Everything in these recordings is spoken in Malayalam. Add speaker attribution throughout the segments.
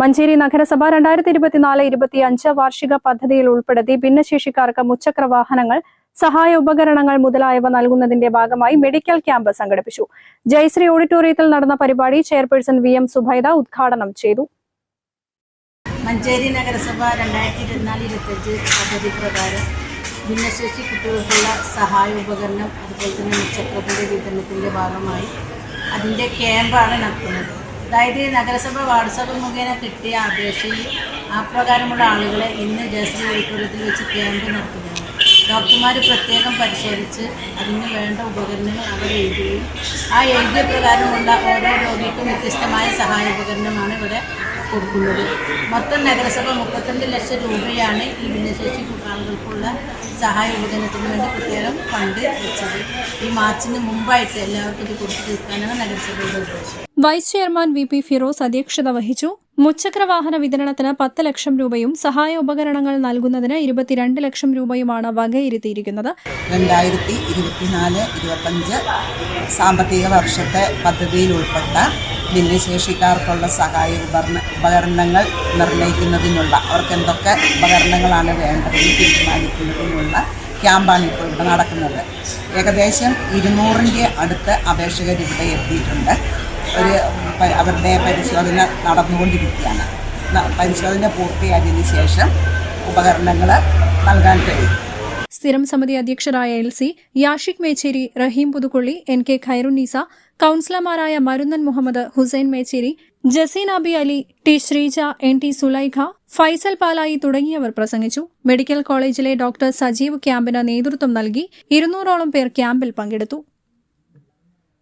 Speaker 1: മഞ്ചേരി നഗരസഭ രണ്ടായിരത്തി ഇരുപത്തിനാല് ഇരുപത്തിയഞ്ച് വാർഷിക പദ്ധതിയിൽ ഉൾപ്പെടുത്തി ഭിന്നശേഷിക്കാർക്ക് മുച്ചക്ര വാഹനങ്ങൾ സഹായ ഉപകരണങ്ങൾ മുതലായവ നൽകുന്നതിന്റെ ഭാഗമായി മെഡിക്കൽ ക്യാമ്പ് സംഘടിപ്പിച്ചു. ജയശ്രീ ഓഡിറ്റോറിയത്തിൽ നടന്ന പരിപാടി ചെയർപേഴ്സൺ വി എം സുബൈദ ഉദ്ഘാടനം ചെയ്തു.
Speaker 2: മഞ്ചേരി നഗരസഭ രണ്ടായിരത്തി ഇരുപത്തിനാല് ഇരുപത്തഞ്ച് പദ്ധതി പ്രകാരം ഭിന്നശേഷി കുട്ടികൾക്കുള്ള സഹായ ഉപകരണം അതുപോലെ തന്നെ മുച്ചക്രത്തിന്റെ വിതരണത്തിന്റെ ഭാഗമായി അതിന്റെ ക്യാമ്പാണ് നടത്തുന്നത്. അതായത് നഗരസഭ വാട്സപ്പ് മുഖേന കിട്ടിയ അപേക്ഷയിൽ ആ പ്രകാരമുള്ള ആളുകളെ ഇന്ന് ജയശ്രീ ഓഡിറ്റോറിയത്തിൽ വെച്ച് ക്യാമ്പ് നടത്തുകയാണ്. ഡോക്ടർമാർ പ്രത്യേകം പരിശോധിച്ച് അതിന് വേണ്ട ഉപകരണങ്ങൾ അവർ എഴുതുകയും ആ എഴുതിയ പ്രകാരമുള്ള ഓരോ രോഗിക്കും വ്യത്യസ്തമായ സഹായ ഉപകരണമാണ് ഇവിടെ കൊടുക്കുന്നത്. മൊത്തം നഗരസഭ മുപ്പത്തിരണ്ട് ലക്ഷം രൂപയാണ് ഈ ഭിന്നശേഷി കുട്ടികൾക്കുള്ള സഹായ ഉപകരണത്തിന് വേണ്ടി പ്രത്യേകം ഫണ്ട് വെച്ചത്. ഈ മാർച്ചിന് മുമ്പായിട്ട് എല്ലാവർക്കും ഇത് കൊടുത്തു തീർക്കാനാണ് നഗരസഭയുടെ ഉദ്ദേശം.
Speaker 1: Vice chairman V P Firoz അധ്യക്ഷത വഹിച്ചു. മുച്ചക്ര വാഹന വിതരണത്തിന് പത്ത് ലക്ഷം രൂപയും സഹായ ഉപകരണങ്ങൾ നൽകുന്നതിന് ഇരുപത്തിരണ്ട് ലക്ഷം രൂപയുമാണ് വകയിരുത്തിയിരിക്കുന്നത്.
Speaker 3: രണ്ടായിരത്തി ഇരുപത്തിനാല് ഇരുപത്തഞ്ച് സാമ്പത്തിക വർഷത്തെ പദ്ധതിയിൽ ഉൾപ്പെട്ട ഭിന്നശേഷിക്കാർക്കുള്ള സഹായ ഉപകരണ ഉപകരണങ്ങൾ നിർണയിക്കുന്നതിനുള്ള അവർക്ക് എന്തൊക്കെ ഉപകരണങ്ങളാണ് വേണ്ടതെന്ന് തീരുമാനിക്കുന്നതിനുള്ള ക്യാമ്പാണ് ഇപ്പോൾ ഇവിടെ നടക്കുന്നത്. ഏകദേശം ഇരുന്നൂറിന്റെ അടുത്ത് അപേക്ഷകർ ഇവിടെ എത്തിയിട്ടുണ്ട്. ഒരു അവരുടെ പരിശോധന നടന്നുകൊണ്ടിരിക്കുകയാണ്. പരിശോധന പൂർത്തിയായതിനു ശേഷം ഉപകരണങ്ങൾ നൽകാൻ കഴിയും.
Speaker 1: സ്ഥിരം സമിതി അധ്യക്ഷരായ L C Yashik Mecheri Rahim Puthukkulli N K Khairunnisa കൌൺസിലർമാരായ Marunnan Muhammad Hussain Mecheri Jaseen Abi Ali T Sreeja N T Sulaikha Faisal Palayi തുടങ്ങിയവർ പ്രസംഗിച്ചു. മെഡിക്കൽ കോളേജിലെ ഡോക്ടർ സജീവ് ക്യാമ്പിന് നേതൃത്വം നൽകി ഇരുന്നൂറോളം പേർ ക്യാമ്പിൽ പങ്കെടുത്തു.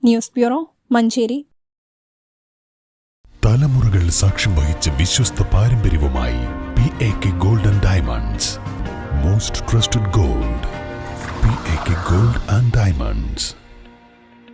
Speaker 1: News bureau Mancheri.
Speaker 4: തലമുറകൾ സാക്ഷ്യം വഹിച്ച വിശ്വസ്ത പാരമ്പര്യവുമായി P A K golden diamonds. most trusted gold.